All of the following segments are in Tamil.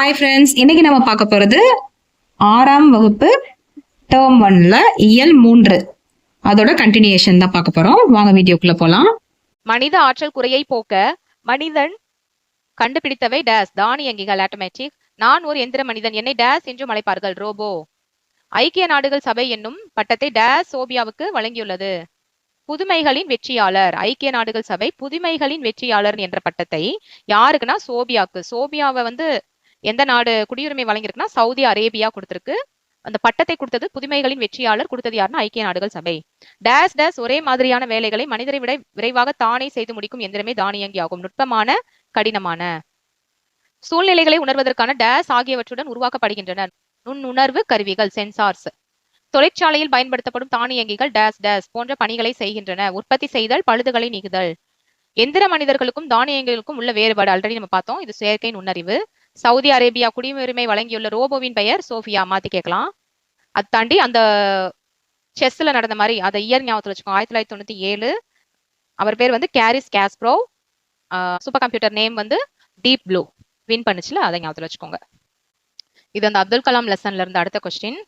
ஹாய் ஃப்ரெண்ட்ஸ் இன்னைக்கு நம்ம பார்க்க போகிறது ஆறாம் வகுப்பு டேர்ம் ஒன்ல இயல் மூன்று. அதோட கண்டினியூஷன் தான் பார்க்க போகிறோம் வாங்க வீடியோக்குள்ள போகலாம் மனித ஆற்றல் குறையை போக்க மனிதன் கண்டுபிடித்தவை டேஸ் தானியங்கிகள் ஆட்டோமேட்டிக் நான் ஒரு எந்திர மனிதன். என்னை டேஸ் என்றும் அழைப்பார்கள். ரோபோ ஐக்கிய நாடுகள் சபை என்னும் பட்டத்தை டேஸ் சோபியாவுக்கு வழங்கியுள்ளது. புதுமைகளின் வெற்றியாளர். ஐக்கிய நாடுகள் சபை புதுமைகளின் வெற்றியாளர் என்ற பட்டத்தை யாருக்குன்னா? சோபியாக்கு சோபியாவை வந்து எந்த நாடு குடியுரிமை வழங்கியிருக்குன்னா சவுதி அரேபியா கொடுத்திருக்கு. அந்த பட்டத்தை கொடுத்தது புதுமைகளின் வெற்றியாளர் கொடுத்தது யாருன்னா ஐக்கிய நாடுகள் சபை. டேஸ் டேஸ் ஒரே மாதிரியான வேலைகளை மனிதரை விட விரைவாக தானே செய்து முடிக்கும் எந்திரமே தானியங்கி ஆகும் நுட்பமான கடினமான. சூழ்நிலைகளை உணர்வதற்கான டேஸ் ஆகியவற்றுடன் உருவாக்கப்படுகின்றன நுண்ணுணர்வு கருவிகள் சென்சார்ஸ். தொழிற்சாலையில் பயன்படுத்தப்படும் தானியங்கிகள் டேஸ் டேஸ் போன்ற பணிகளை செய்கின்றன. உற்பத்தி செய்தல் பழுதுகளை நீக்குதல். எந்திர மனிதர்களுக்கும் தானியங்களுக்கும் உள்ள வேறுபாடு ஆல்ரெடி நம்ம பார்த்தோம். இது செயற்கை நுண்ணறிவு. சவுதி அரேபியா குடியுரிமை வழங்கியுள்ள ரோபோவின் பெயர் சோஃபியா. மாத்தி கேட்கலாம். அது தாண்டி அந்த செஸ்ல நடந்த மாதிரி அதை இயர் ஞாபகத்தில் வச்சுக்கோங்க. ஆயிரத்தி தொள்ளாயிரத்தி தொண்ணூத்தி ஏழு. அவர் பேர் வந்து Garry Kasparov. Super computer name வந்து டீப் ப்ளூ. வின் பண்ணுச்சுல அதை ஞாபகத்தில் வச்சுக்கோங்க. இது அந்த அப்துல் கலாம் லெசன்ல இருந்து அடுத்த கொஸ்டின்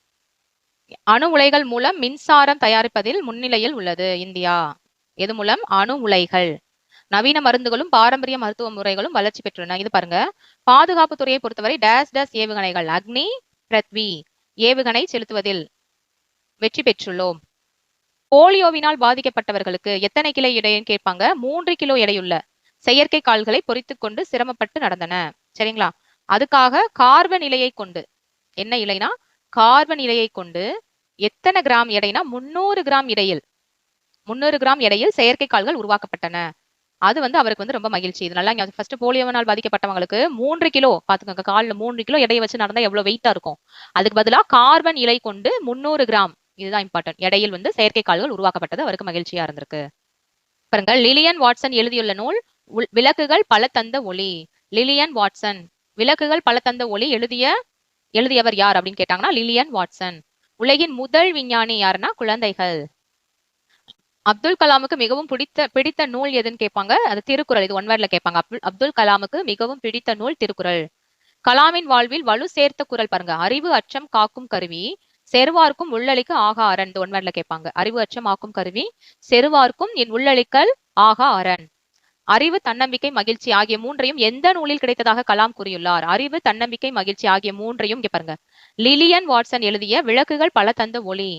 அணு உலைகள் மூலம் மின்சாரம் தயாரிப்பதில் முன்னிலையில் உள்ளது இந்தியா. எது மூலம்? அணு உலைகள். நவீன மருந்துகளும் பாரம்பரிய மருத்துவ முறைகளும் வளர்ச்சி பெற்றுள்ளன. இது பாருங்க. பாதுகாப்பு துறையை பொறுத்தவரை டேஸ் டேஸ் ஏவுகணைகள் அக்னி பிரத்வி ஏவுகணை செலுத்துவதில் வெற்றி பெற்றுள்ளோம். போலியோவினால் பாதிக்கப்பட்டவர்களுக்கு எத்தனை கிலோ எடைன்னு கேட்பாங்க? மூன்று கிலோ எடையுள்ள செயற்கை கால்களை பொறித்து கொண்டு சிரமப்பட்டு நடந்தன. சரிங்களா? அதுக்காக கார்பன் நிலையை கொண்டு என்ன இலைனா? கார்பன் நிலையை கொண்டு எத்தனை கிராம் எடைனா? முன்னூறு கிராம் இடையில் முன்னூறு கிராம் எடையில் செயற்கை கால்கள் உருவாக்கப்பட்டன. அது வந்து அவருக்கு வந்து ரொம்ப மகிழ்ச்சி. இது நல்லா ஃபர்ஸ்ட் போலியோவினால் பாதிக்கப்பட்டவங்களுக்கு மூன்று கிலோ பாத்துக்கோங்க காலில் மூன்று கிலோ எடையை வச்சு நடந்தா எவ்வளவு வெயிட்டா இருக்கும்? அதுக்கு பதிலா கார்பன் இலை கொண்டு முன்னூறு கிராம் இதுதான் இம்பார்ட்டன்ட் இடையில் வந்து செயற்கை கால்கள் உருவாக்கப்பட்டது அவருக்கு மகிழ்ச்சியா இருந்திருக்கு. பாருங்க லிலியன் வாட்சன் எழுதியுள்ள நூல் உள்- விளக்குகள் பல தந்த ஒளி. லிலியன் வாட்சன் விளக்குகள் பல தந்த ஒளி எழுதிய எழுதியவர் யார் அப்படின்னு கேட்டாங்கன்னா லிலியன் வாட்சன். உலகின் முதல் விஞ்ஞானி யாருன்னா குழந்தைகள். அப்துல் கலாமுக்கு மிகவும் பிடித்த பிடித்த நூல் எதுன்னு கேட்பாங்க அது திருக்குறள். இது ஒன் வேர்ட்ல கேட்பாங்க அப்துல் அப்துல் கலாமுக்கு மிகவும் பிடித்த நூல் திருக்குறள். கலாமின் வாழ்வில் வலு சேர்த்த குரல் பாருங்க. அறிவு அச்சம் காக்கும் கருவி. செருவார்க்கும் உள்ளளிக்கு ஆகா அரண். இந்த ஒன் வேர்ட்ல கேட்பாங்க அறிவு அச்சம் ஆக்கும் கருவி. செருவார்க்கும் என் உள்ளளிக்கல் ஆகா அரண். அறிவு தன்னம்பிக்கை மகிழ்ச்சி ஆகிய மூன்றையும் எந்த நூலில் கிடைத்ததாக கலாம் கூறியுள்ளார்? அறிவு தன்னம்பிக்கை மகிழ்ச்சி ஆகிய மூன்றையும் இங்க பாருங்க. லிலியன் வாட்சன் எழுதிய விளக்குகள் பல தந்த ஒளி.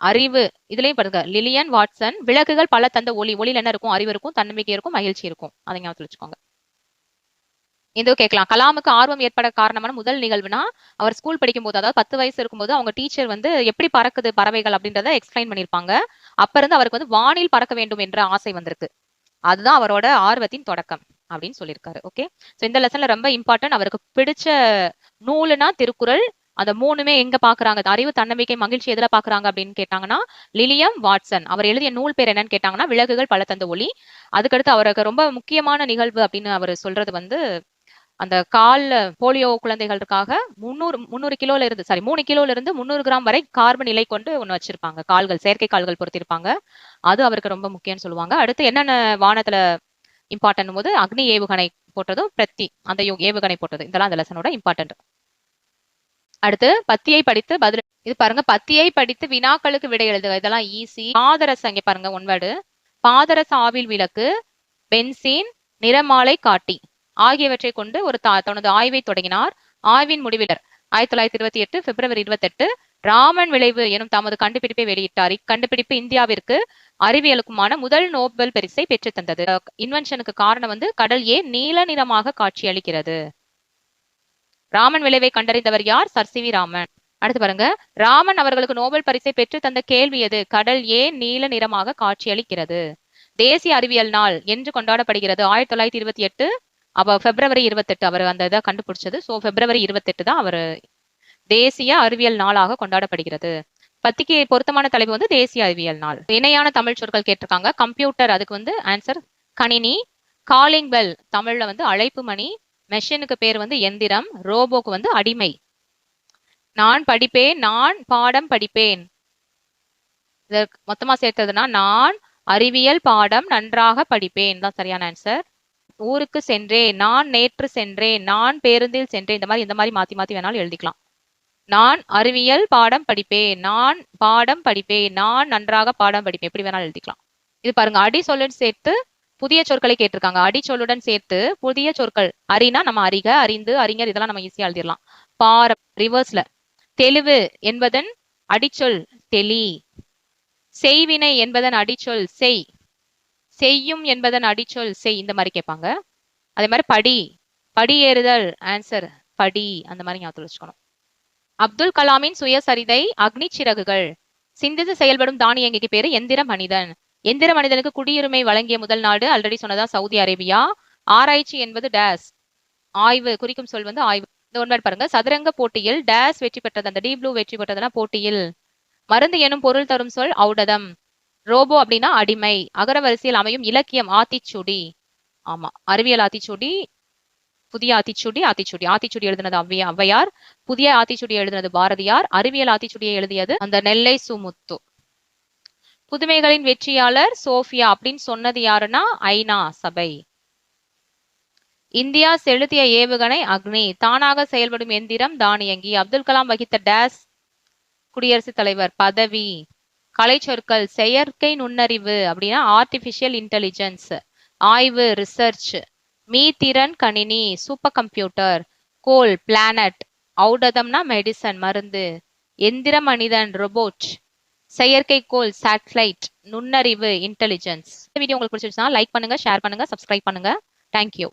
அறிவு. இதுலயும் பாருங்க. லிலியன் வாட்சன் விளக்குகள் பல தந்த ஒளி. ஒளியில் என்ன இருக்கும்? அறிவு இருக்கும் தன்னம்பிக்கை இருக்கும் மகிழ்ச்சி இருக்கும். அதை ஞாபகத்தில் வச்சுக்கோங்க. இதோ கேட்கலாம். கலாமுக்கு ஆர்வம் ஏற்பட காரணமான முதல் நிகழ்வுனா அவர் ஸ்கூல் படிக்கும் போது அதாவது பத்து வயசு இருக்கும்போது அவங்க டீச்சர் வந்து எப்படி பறக்குது பறவைகள் அப்படின்றத எக்ஸ்பிளைன் பண்ணியிருப்பாங்க. அப்ப இருந்து அவருக்கு வந்து வானில் பறக்க வேண்டும் என்ற ஆசை வந்திருக்கு. அதுதான் அவரோட ஆர்வத்தின் தொடக்கம் அப்படின்னு சொல்லியிருக்காரு. ஓகே ஸோ இந்த லெசன்ல ரொம்ப இம்பார்ட்டன்ட் அவருக்கு பிடிச்ச நூலுனா திருக்குறள் அந்த மூணுமே எங்க பாக்குறாங்க? அறிவு தன்னம்பிக்கை மகிழ்ச்சி எதுல பாக்குறாங்க அப்படின்னு கேட்டாங்கன்னா லிலியம் வாட்சன். அவர் எழுதிய நூல் பேர் என்னன்னு கேட்டாங்கன்னா விலகுகள் பல தந்த ஒளி. அதுக்கடுத்து அவருக்கு ரொம்ப முக்கியமான நிகழ்வு அப்படின்னு அவர் சொல்றது வந்து அந்த கால் போலியோ குழந்தைகளுக்காக முந்நூறு முந்நூறு கிலோல இருந்து சாரி மூணு கிலோல இருந்து முந்நூறு கிராம் வரை கார்பன் நிலை கொண்டு ஒன்று வச்சிருப்பாங்க. கால்கள் செயற்கை கால்கள் பொருத்திருப்பாங்க. அது அவருக்கு ரொம்ப முக்கியம்னு சொல்லுவாங்க. அடுத்து என்னென்ன வானத்துல இம்பார்ட்டன் போது அக்னி ஏவுகணை போட்டதும் பிரத்தி. அந்த ஏவுகணை போட்டது. இதெல்லாம் அந்த லெசனோட இம்பார்ட்டன்ட் அடுத்து பத்தியை படித்து பதில் இது பாருங்க பத்தியை படித்து வினாக்களுக்கு விடை எழுதுக. இதெல்லாம் ஈஸி பாதரச அங்கே பாருங்க ஒன்வேர்டு பாதரச ஆவில் விளக்கு பென்சீன் நிறமாலை காட்டி. ஆகியவற்றை கொண்டு ஒரு தா- தனது ஆய்வை தொடங்கினார். ஆய்வின் முடிவிலர் ஆயிரத்தி தொள்ளாயிரத்தி இருபத்தி எட்டு பிப்ரவரி இருபத்தெட்டு ராமன் விளைவு எனும் தமது கண்டுபிடிப்பை வெளியிட்டார். இக்கண்டுபிடிப்பு இந்தியாவிற்கு அறிவியலுக்குமான முதல் நோபல் பரிசை பெற்று தந்தது. இன்வென்ஷனுக்கு காரணம் வந்து கடல் ஏன் நீல நிறமாக காட்சியளிக்கிறது? ராமன் விளைவை கண்டறிந்தவர் யார்? Sir C V Raman. அடுத்து பாருங்க. ராமன் அவர்களுக்கு நோபல் பரிசை பெற்று தந்த கேள்வி எது? கடல் ஏன் நீல நிறமாக காட்சியளிக்கிறது? தேசிய அறிவியல் நாள் என்று கொண்டாடப்படுகிறது. ஆயிரத்தி தொள்ளாயிரத்தி இருபத்தி எட்டு அவ பிப்ரவரி இருபத்தெட்டு அவர் அந்த இதை கண்டுபிடிச்சது. சோ பிப்ரவரி இருபத்தெட்டு தான் அவர் தேசிய அறிவியல் நாளாக கொண்டாடப்படுகிறது. பத்திக்கு பொருத்தமான தலைப்பு வந்து தேசிய அறிவியல் நாள். இணையான தமிழ் சொற்கள் கேட்டிருக்காங்க. கம்ப்யூட்டர் அதுக்கு வந்து ஆன்சர் கணினி. காலிங் பெல் தமிழ்ல வந்து அழைப்பு மணி. மெஷினுக்கு பேர் வந்து எந்திரம் ரோபோக்கு வந்து அடிமை. நான் படிப்பேன் நான் பாடம் படிப்பேன். இதற்கு மொத்தமா சேர்த்ததுன்னா நான் அறிவியல் பாடம் நன்றாக படிப்பேன். தான் சரியான ஆன்சர் ஊருக்கு சென்றேன் நான் நேற்று சென்றேன் நான் பேருந்தில் சென்றேன். இந்த மாதிரி இந்த மாதிரி மாத்தி மாத்தி வேணாலும் எழுதிக்கலாம். நான் அறிவியல் பாடம் படிப்பேன் நான் பாடம் படிப்பேன் நான் நன்றாக பாடம் படிப்பேன். எப்படி வேணாலும் எழுதிக்கலாம். இது பாருங்க அடி சொல்லுன்னு சேர்த்து புதிய சொற்களை கேட்டிருக்காங்க. அடிச்சொல்லுடன் சேர்த்து புதிய சொற்கள். அறினா நம்ம அறிக அறிந்து அறிஞர் இதெல்லாம் நம்ம ஈஸியா எழுதிடலாம். பார ரிவர்ஸ்ல தெளிவு என்பதன் அடிச்சொல் தெளி. செய்வினை என்பதன் அடிச்சொல் செய். செய்யும் என்பதன் அடிச்சொல் செய். இந்த மாதிரி கேட்பாங்க. அதே மாதிரி படி. படி ஏறுதல் ஆன்சர் படி. அந்த மாதிரி ஞாபகத்தில் வச்சுக்கணும். அப்துல் கலாமின் சுயசரிதை அக்னி சிறகுகள். சிந்தித்து செயல்படும் தானியங்கிக்கு பேரு எந்திர மனிதன். எந்திர மனிதனுக்கு குடியுரிமை வழங்கிய முதல் நாடு ஆல்ரெடி சொன்னதா சவுதி அரேபியா. ஆராய்ச்சி என்பது டேஸ். ஆய்வு குறிக்கும் சொல் வந்து ஆய்வு. இந்த ஒன்பாடு பாருங்க. சதுரங்க போட்டியில் டேஸ் வெற்றி பெற்றது. அந்த டி ப்ளூ வெற்றி பெற்றதுன்னா போட்டியில். மருந்து எனும் பொருள் தரும் சொல் ஔடதம். ரோபோ அப்படின்னா அடிமை. அகரவரிசையில் அமையும் இலக்கியம் ஆத்திச்சுடி. ஆமா. அறிவியல் ஆத்திச்சுடி புதிய ஆத்திச்சுடி ஆத்திச்சுடி. ஆத்திச்சுடி எழுதினது அவ்வையா அவ்வையார் புதிய ஆத்திச்சுடி எழுதினது பாரதியார். அறிவியல் ஆத்திச்சுடியை எழுதியது அந்த நெல்லை சுமுத்து. புதுமைகளின் வெற்றியாளர் சோஃபியா அப்படின்னு சொன்னது யாருன்னா? ஐநா சபை. இந்தியா செலுத்திய ஏவுகணை அக்னி. தானாக செயல்படும் எந்திரம் தானியங்கி. அப்துல் கலாம் வகித்த டேஸ் குடியரசுத் தலைவர் பதவி. கலைச்சொற்கள் செயற்கை நுண்ணறிவு அப்படின்னா ஆர்டிபிஷியல் இன்டெலிஜென்ஸ் ஆய்வு ரிசர்ச் மீத்திறன் கணினி சூப்பர் கம்ப்யூட்டர் கோல் பிளானட் ஔடதம்னா மெடிசன் மருந்து. எந்திர மனிதன் ரோபோட் செயற்கைக்கோள் சேட்டலைட் நுண்ணறிவு இன்டெலிஜென்ஸ் இந்த வீடியோ உங்களுக்கு பிடிச்சிருச்சுன்னா லைக் பண்ணுங்க ஷேர் பண்ணுங்க சப்ஸ்கிரைப் பண்ணுங்க. Thank you